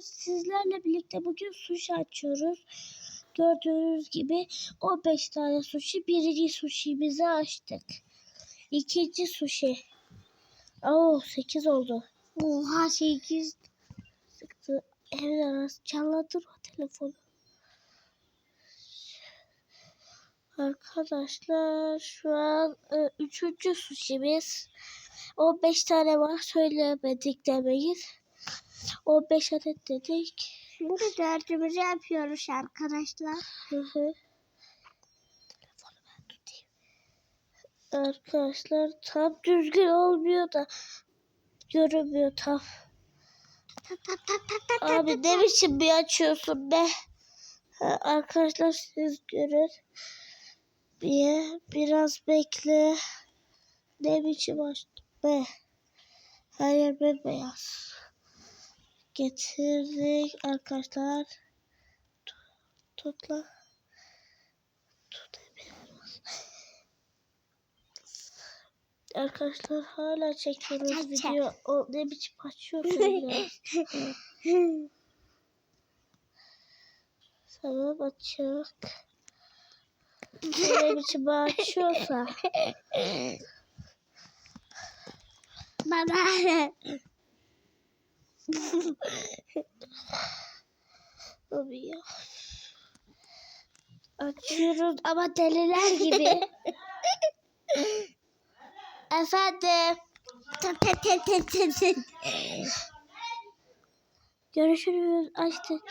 Sizlerle birlikte bugün sushi açıyoruz. Gördüğünüz gibi 15 tane sushi. Birinci sushi'mizi açtık. İkinci sushi. Oo 8 oldu. Oha 8 sıktı. Evet arası çalladır o telefonu. Arkadaşlar şu an e, üçüncü sushi'miz. 15 tane var söylemedik demeyiz. 15 adet dedik. Şimdi dördümüzü yapıyoruz arkadaşlar. Hı hı. Telefonu ben tutayım. Arkadaşlar tam düzgün olmuyor da görünmüyor tam. Ta ta ta ta ta ta Abi ne biçim bir açıyorsun be? Ha, arkadaşlar siz görün. Bir, biraz bekle. Ne biçim açtım be? Her yer bembeyaz. Getirdik arkadaşlar. Tutla. Tutabiliriz. Arkadaşlar hala çekiyoruz Çek, çek. video. O ne biçim açıyorsun ya? Tamam açık. Ne biçim açıyorsa. Baba. Abi ya. Açıyoruz ama deliler gibi. Efendim. Ta ta ta ta ta. Görüşürüz. Açtık.